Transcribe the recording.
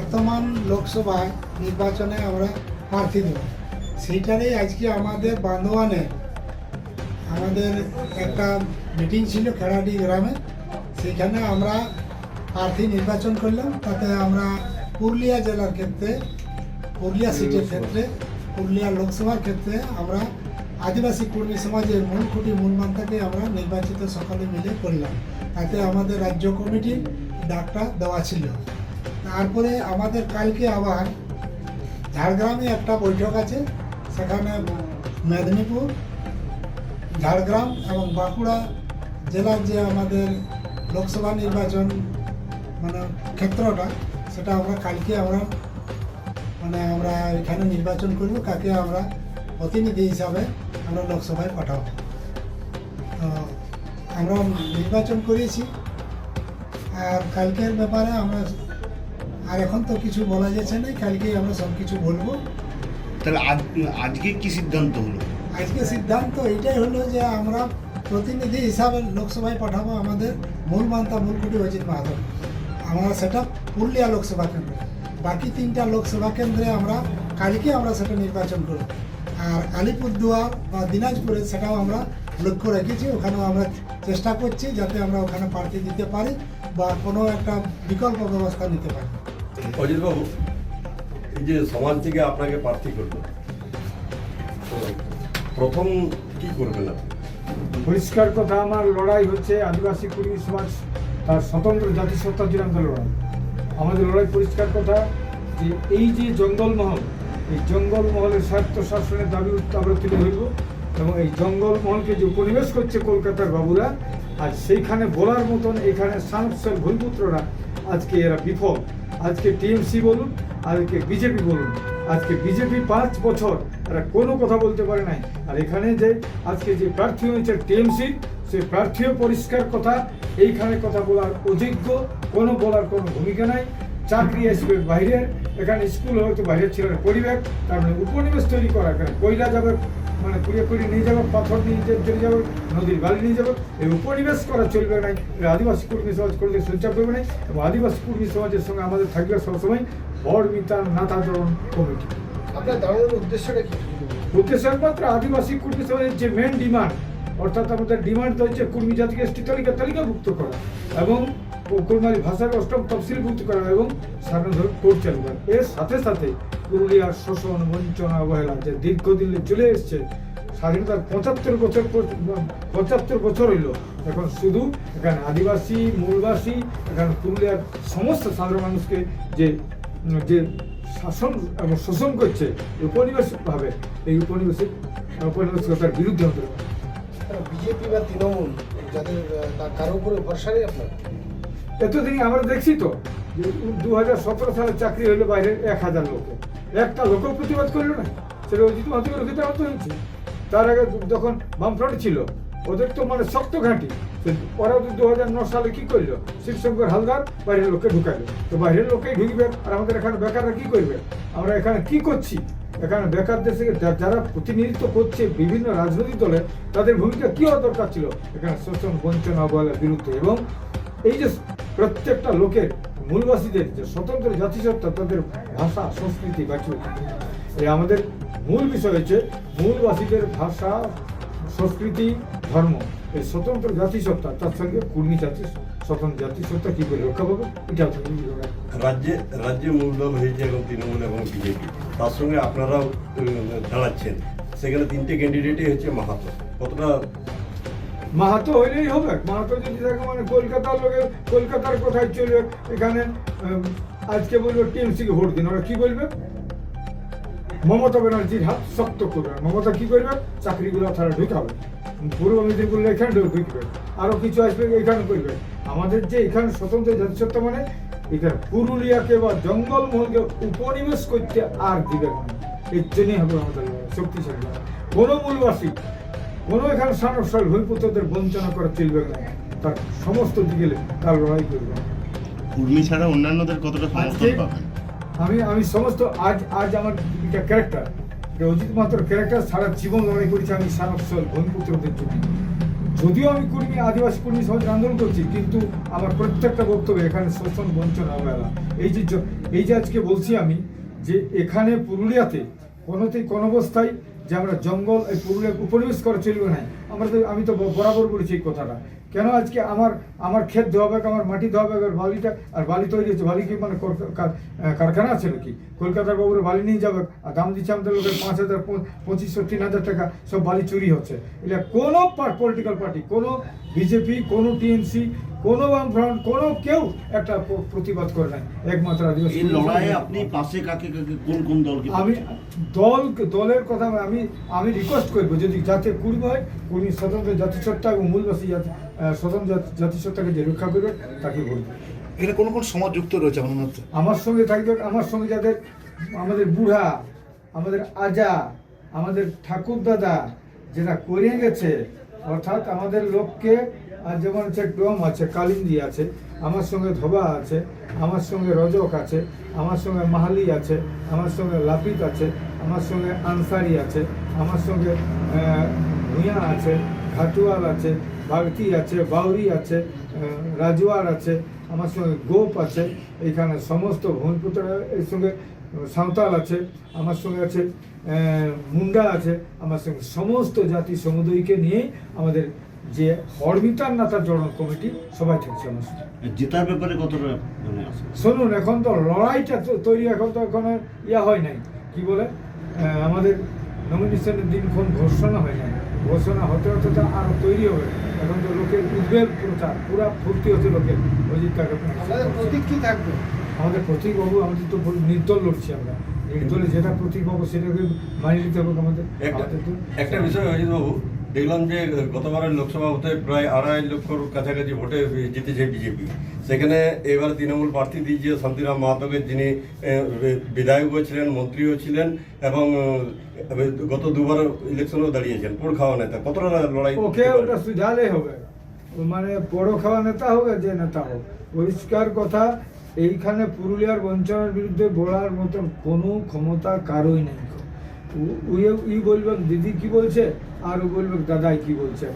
বর্তমান লোকসভায় নির্বাচনে আমরা প্রার্থী দেব। সেইটারই আজকে আমাদের বান্ধবানে আমাদের একটা মিটিং ছিল খেড়াডি গ্রামে। সেইখানে আমরা প্রার্থী নির্বাচন করলাম। তাতে আমরা পুরুলিয়া জেলার ক্ষেত্রে পুরুলিয়া সিটের ক্ষেত্রে পুরুলিয়া লোকসভার ক্ষেত্রে আমরা আদিবাসী কর্মী সমাজের মূল খুঁটি মূল মান্তাকে আমরা নির্বাচিত সকলে মিলে করলাম। তাতে আমাদের রাজ্য কমিটির ডাকটা দেওয়া ছিল। তারপরে আমাদের কালকে আবার ঝাড়গ্রামে একটা বৈঠক আছে, সেখানে মেদিনীপুর, ঝাড়গ্রাম এবং বাঁকুড়া জেলার যে আমাদের লোকসভা নির্বাচন মানে ক্ষেত্রটা, সেটা আমরা কালকে আমরা মানে আমরা এখানে নির্বাচন করব, কাকে আমরা প্রতিনিধি হিসাবে আমরা লোকসভায় পাঠাবো। তো আমরা নির্বাচন করেছি। আর কালকের ব্যাপারে আমরা আর এখন তো কিছু বলা যাচ্ছে না কালকে আমরা সব কিছু বলব। তাহলে আজ- আজকে কি সিদ্ধান্ত হলো? আজকে সিদ্ধান্ত এটাই হলো যে আমরা প্রতিনিধি হিসাবে লোকসভায় পাঠাবো আমাদের মূল মান্তা মূলকুটি অজিত মাহাতো। আমরা সেটা পুরুলিয়া লোকসভা কেন্দ্রে বাকি তিনটা লোকসভা কেন্দ্রে আমরা কালকে আমরা সেটা নির্বাচন করব। আর আলিপুরদুয়ার বা দিনাজপুরে সেটাও আমরা লক্ষ্য রেখেছি ওখানেও আমরা চেষ্টা করছি যাতে আমরা ওখানে প্রার্থী দিতে পারি বা কোনো একটা বিকল্প ব্যবস্থা নিতে পারি। অজিতবাবু, এই যে সমাজ থেকে আপনাকে প্রার্থী করল তো প্রথম কি করবেন আপনি? পরিষ্কার কথা, আমার লড়াই হচ্ছে আদিবাসী কুর্মী সমাজ, তার স্বতন্ত্র জাতিসত্তার জন্য আমাদের লড়াই। আমাদের লড়াই পরিষ্কার কথা, যে এই যে জঙ্গলমহল এই জঙ্গলমহলের স্বার্থ শাসনের দাবি আমরা তুলে ধরব, এবং এই জঙ্গলমহলকে যে উপনিবেশ করছে কলকাতার বাবুরা আজ সেইখানে বলার মতন এখানে সানসেল ভূমিপুত্ররা, আজকে এরা বিফল। আজকে টিএমসি বলুন, আজকে বিজেপি বলুন। আজকে বিজেপি পাঁচ বছর এরা কোনো কথা বলতে পারে নাই। আর এখানে যে আজকে যে প্রার্থী হয়েছে টিএমসি সেই প্রার্থীও পরিষ্কার কথা, এইখানে কথা বলার অযোগ্য কোনো বলার কোনো ভূমিকা নাই। চাকরি আসবে বাইরের এখানে স্কুল হয়তো বাইরের ছেলেরা পরিবেশ তার মানে উপনিবেশ তৈরি করা এখানে কয়লা যাবে মানে কুড়িয়ে কুড়িয়ে নিয়ে যাবে পাথর নিয়ে চলে যাবে নদীর বালি নিয়ে যাবে এই উপনিবেশ করা চলবে না আদিবাসী কর্মী সমাজ করলে সঞ্চার করবে না এবং আদিবাসী কর্মী সমাজের সঙ্গে আমাদের থাকবে সবসময় বড় মিতার নাতাচরণ কমিটি আপনার দাঁড়ানোর উদ্দেশ্যটা কি? উদ্দেশ্য একমাত্র আদিবাসী কর্মী সমাজের যে মেন ডিমান্ড অর্থাৎ আমাদের ডিমান্ড হচ্ছে কর্মী জাতিকে তালিকা তালিকাভুক্ত করা এবং কুলমারি ভাষার অষ্টম তফসিলভুক্ত করা এবং সাধারণ ধরুন কোর্ট চালু করা। এর সাথে সাথে পুরুলিয়ার শোষণ, বঞ্চনা, অবহেলা যে দীর্ঘদিন চলে এসছে, স্বাধীনতার পঁচাত্তর বছর পঁচাত্তর বছর হইল। এখন শুধু এখানে আদিবাসী, মূলবাসী, এখানে পুরুলিয়ার সমস্ত সাধারণ মানুষকে যে যে শাসন এবং শোষণ করছে উপনিবেশিক ভাবে এই উপনিবেশিক উপনিবেশিকতার বিরুদ্ধে হতে বিজেপি বা তৃণমূল, যাদের কারও উপরে ভরসা নেই আপনার? এতদিন আমরা দেখছি তো যে দু সতেরো সালে চাকরি হলো বাইরে এক হাজার লোকে। একটা লোকও প্রতিবাদ করল না। সেটা অজিত মাহাতো লোকে আহত হয়েছে। তার আগে যখন বামফ্রন্ট ছিল, ওদের তো মানে শক্ত ঘাঁটি। ওরা দু হাজার ন সালে কি করল? শিবশঙ্কর হালদার বাইরের লোককে ঢুকাইলো তো বাইরের লোকেই ঢুকবে আর আমাদের এখানে বেকাররা কি করবে? আমরা এখানে কি করছি? এখানে বেকার দেশে যা- যারা প্রতিনিধিত্ব করছে বিভিন্ন রাজনৈতিক দলে, তাদের ভূমিকা কি হওয়া দরকার ছিল? এখানে শোষণ, বঞ্চনা, অবহেলার বিরুদ্ধে। এবং এই যে প্রত্যেকটা লোকের মূলবাসীদের যে স্বতন্ত্র জাতিসত্তা, তাদের ভাষা, সংস্কৃতি বাঁচিয়ে এই আমাদের মূল বিষয় হচ্ছে মূলবাসীদের ভাষা, সংস্কৃতি, ধর্ম। এই স্বতন্ত্র জাতিসত্তা, তার সঙ্গে কুর্মী জাতি, স্বতন্ত্র জাতিসত্তা কি করে রক্ষা পাবে? এটা। রাজ্যে রাজ্যে মূল দল হয়েছে এবং তৃণমূল এবং বিজেপি। তার সঙ্গে আপনারাও দাঁড়াচ্ছেন। সেখানে তিনটে ক্যান্ডিডেটই হচ্ছে মাহাতো। কতটা মাহাতো হইলেই হবে। মাহাতো যদি থাকে মানে কলকাতার লোকে কলকাতার কোথায় চলবে। এখানে আজকে বলবে টিএমসিকে ভোট দিন। ওরা কি বলবে? মমতা ব্যানার্জির হাত শক্ত করবে। মমতা কি করবে? চাকরিগুলো তারা ঢুকাবে। পূর্ব মেদিনীপুর এখানে ঢুকবে আরও কিছু আসবে এখানে করবে। আমাদের যে এখানে স্বতন্ত্র জাতিসত্তা মানে এখানে পুরুলিয়াকে বা জঙ্গলমহলকে উপনিবেশ করতে আর দিবে না। এর জন্যই হবে আমাদের শক্তিশালী লড়াই। কোনো এখানে সানসল ভূমিপুত্রদের বঞ্চনা করে চলবে না। তার সমস্ত দিকে তার লড়াই করবে। কুর্মী ছাড়া অন্যান্যদের কতটা সমর্থন পাবেন আমি আমি সমস্ত আজ আজ আমার একটা ক্যারেক্টার অজিত মাত্র ক্যারেক্টার সারা জীবন লড়াই করেছি আমি সানসল ভূমিপুত্রদের জন্য। যদিও আমি কর্মী আদিবাসী কর্মী সমাজ আন্দোলন করছি কিন্তু আমার প্রত্যেকটা বক্তব্য এখানে শোষণ বঞ্চন অবহেলা এই যে এই যে আজকে বলছি আমি যে এখানে পুরুলিয়াতে কোনোতেই কোনো অবস্থায় যে আমরা জঙ্গল, এই পুরুলিয়া উপনিবেশ করে চলবে না। আমরা তো আমি তো বরাবর বলেছি এই কথাটা। কেন আজকে আমার আমার ক্ষেত ধোয়া হবে আমার মাটি ধোয়া হবে বালিটা আর বালি তৈরি হচ্ছে বালি কি মানে কারখানা আছে নাকি? কলকাতার বাবুরা বালি নিয়ে যাবে। আর দাম দিচ্ছে আমাদের লোকের পাঁচ হাজার পঁচিশশো তিন হাজার টাকা। সব বালি চুরি হচ্ছে। এটা কোনো পলিটিক্যাল পার্টি কোনো বিজেপি, কোনো টিএমসি কোনো বামফ্রন্ট কোনো কেউ একটা প্রতিবাদ করে নাই। একমাত্র আদিবাসী এই লড়াইয়ে আপনি পাশে কাকে কাকে কোন কোন দলকে আমি দল দলের কথা আমি আমি রিকোয়েস্ট করব যদি যাতে কুর্মী হয় কুর্মী স্বতন্ত্র জাতিসত্তা এবং মূলবাসী স্বতন্ত্র জাতি- জাতিসত্তাকে যে রক্ষা করবে তাকে করবে এখানে কোন কোন সমাজ যুক্ত রয়েছে আমার মনে হচ্ছে আমার সঙ্গে থাকবে আমার সঙ্গে যাদের আমাদের বুড়া আমাদের আজা আমাদের ঠাকুর দাদা যেটা করে গেছে অর্থাৎ আমাদের লোককে আর যেমন হচ্ছে ডোম আছে, কালিন্দি আছে, আমার সঙ্গে ধোবা আছে, আমার সঙ্গে রজক আছে, আমার সঙ্গে মাহালি আছে, আমার সঙ্গে লাপিত আছে, আমার সঙ্গে আনসারি আছে, আমার সঙ্গে ভূঁইয়া আছে, ঘাটুয়াল আছে, বাগতি আছে, বাউরি আছে রাজওয়ার আছে, আমার সঙ্গে গোপ আছে, এখানে সমস্ত ভূমিপুত্র, এর সঙ্গে সাঁওতাল আছে, আমার সঙ্গে আছে মুন্ডা আছে, আমার সঙ্গে সমস্ত জাতি সমুদয়কে নিয়ে আমাদের যে অর্বিতার নাতা জড়ন কমিটি সবাই থাকছে আমার জেতার ব্যাপারে কতটা মানে শুনুন এখন তো লড়াইটা তো- তৈরি এখন তো এখন ইয়া হয় নাই। কি বলে? আমাদের নমিনেশনের দিনক্ষণ ঘোষণা হয় নাই। ঘোষণা হতে হতে তো আরও তৈরি হবে। এখন তো লোকের উদ্বেগ প্রচার পুরা ফুর্তি হচ্ছে লোকের অজিত কাকে প্রতীক কি থাকবে? আমাদের প্রতীক বাবু আমাদের তো নির্দল লড়ছি আমরা। নির্দলে যেটা প্রতীক বাবু সেটাকে মানিয়ে নিতে হবে আমাদের। একটা একটা বিষয় অজিত বাবু দেখলাম যে গতবারের লোকসভা হতে প্রায় আড়াই লক্ষর কাছাকাছি ভোটে জিতেছে বিজেপি। সেখানে এবার তৃণমূল প্রার্থী দিয়েছে শান্তিরাম মাহাতোকে যিনি বিধায়কও ছিলেন মন্ত্রীও ছিলেন এবং গত দুবার ইলেকশনেও দাঁড়িয়েছেন। পোড় খাওয়া নেতা? কতটা লড়াই ওকে ওটা সুঝালে হবে। মানে বড় খাওয়া নেতা হোক আর যে নেতা হোক পরিষ্কার কথা এইখানে পুরুলিয়ার বঞ্চনার বিরুদ্ধে বলার মতন কোনো ক্ষমতা কারোই নেই। ও- ও ই বলবেন দিদি কি বলছে? আর ও বলবেন দাদাই কি বলছে?